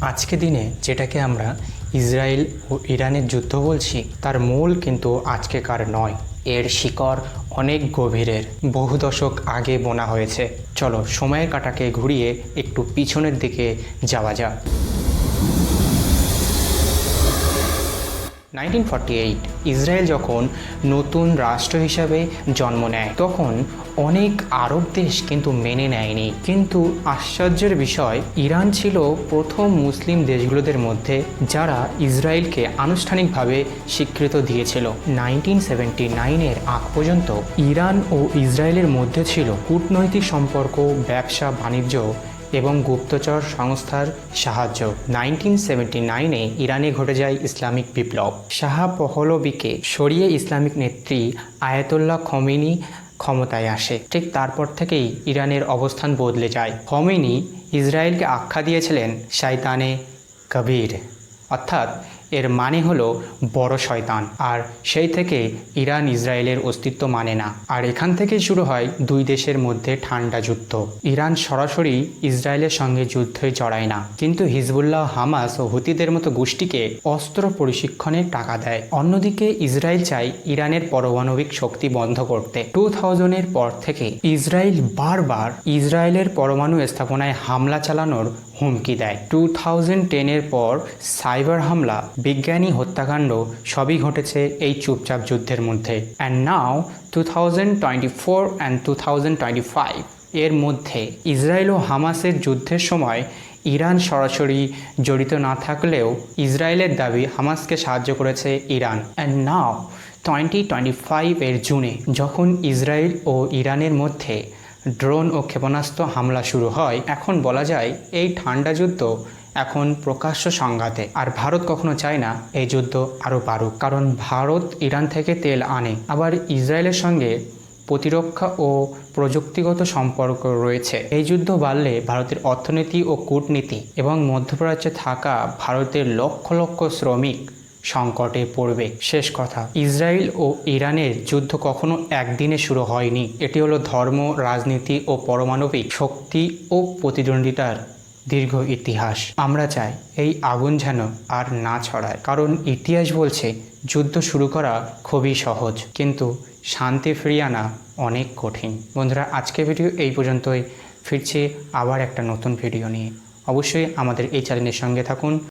আজকে দিনে যেটাকে আমরা ইসরায়েল ও ইরানের যুদ্ধ বলছি, তার মূল কিন্তু আজকেকার নয়। এর শিকড় অনেক গভীরের, বহু দশক আগে বোনা হয়েছে। চলো সময়ের কাটাকে ঘুরিয়ে একটু পিছনের দিকে যাওয়া যাক। নাইনটিন ইসরায়েল যখন নতুন রাষ্ট্র হিসাবে জন্ম নেয়, তখন অনেক আরব দেশ কিন্তু মেনে নেয়নি। কিন্তু আশ্চর্যের বিষয়, ইরান ছিল প্রথম মুসলিম দেশগুলোদের মধ্যে যারা ইসরায়েলকে আনুষ্ঠানিকভাবে স্বীকৃত দিয়েছিল। নাইনটিন সেভেন্টি নাইনের আগ পর্যন্ত ইরান ও ইসরায়েলের মধ্যে ছিল কূটনৈতিক সম্পর্ক, ব্যবসা, বাণিজ্য এবং গুপ্তচর সংস্থার সাহায্য। নাইনটিন সেভেন্টি নাইনে ইরানে ঘটে যায় ইসলামিক বিপ্লব। শাহা পহলবিকে সরিয়ে ইসলামিক নেত্রী আয়াতুল্লাহ খমিনি ক্ষমতায় আসে। ঠিক তারপর থেকেই ইরানের অবস্থান বদলে যায়। খমিনি ইসরায়েলকে আখ্যা দিয়েছিলেন, শায়তানে কবির। অর্থাৎ এর মানে হলো বড় শয়তান। আর সেই থেকে ইরান ইসরায়েলের অস্তিত্ব মানে না। আর এখান থেকেই শুরু হয় দুই দেশের মধ্যে ঠান্ডা যুদ্ধ। ইরান সরাসরি ইসরায়েলের সঙ্গে যুদ্ধে জড়ায় না। কিন্তু হিজবুল্লাহ, হামাস ও হুতিদের মতো গোষ্ঠীকে অস্ত্র প্রশিক্ষণের টাকা দেয়। অন্যদিকে ইসরায়েল চায় ইরানের পারমাণবিক শক্তি বন্ধ করতে। টু থাউজেন্ডের পর থেকে ইসরায়েল বারবার ইসরায়েলের পরমাণু স্থাপনায় হামলা চালানোর হুমকি দেয়। টু থাউজেন্ড টেনের পর সাইবার হামলা বিজ্ঞানী হত্যাকাণ্ড সবই ঘটেছে এই চুপচাপ যুদ্ধের মধ্যে। And now two thousand twenty four and two thousand twenty five এর মধ্যে ইসরায়েল ও হামাসের যুদ্ধের সময় ইরান সরাসরি জড়িত না থাকলেও ইসরায়েলের দাবি হামাসকে সাহায্য করেছে Iran. And now twenty twenty five এর জুনে যখন ইসরায়েল ও ইরানের মধ্যে ড্রোন ও ক্ষেপণাস্ত্র হামলা শুরু হয়, এখন বলা যায় এই ঠান্ডা যুদ্ধ এখন প্রকাশ্য সংঘাতে। আর ভারত কখনো চায় না এই যুদ্ধ আরও বাড়ুক, কারণ ভারত ইরান থেকে তেল আনে। আবার ইসরায়েলের সঙ্গে প্রতিরক্ষা ও প্রযুক্তিগত সম্পর্ক রয়েছে। এই যুদ্ধ বাড়লে ভারতের অর্থনীতি ও কূটনীতি এবং মধ্যপ্রাচ্যে থাকা ভারতের লক্ষ লক্ষ শ্রমিক সংকটে পড়বে। শেষ কথা, ইসরায়েল ও ইরানের যুদ্ধ কখনো একদিনে শুরু হয়নি। এটি হলো ধর্ম, রাজনীতি ও পারমাণবিক শক্তি ও প্রতিদ্বন্দ্বিতার দীর্ঘ ইতিহাস। আমরা চাই এই আগুন যেন আর না ছড়ায়। কারণ ইতিহাস বলছে, যুদ্ধ শুরু করা খুবই সহজ, কিন্তু শান্তি ফিরিয়ে আনা অনেক কঠিন। বন্ধুরা, আজকে ভিডিও এই পর্যন্তই। ফিরছে আবার একটা নতুন ভিডিও নিয়ে। অবশ্যই আমাদের এই চ্যানেলের সঙ্গে থাকুন।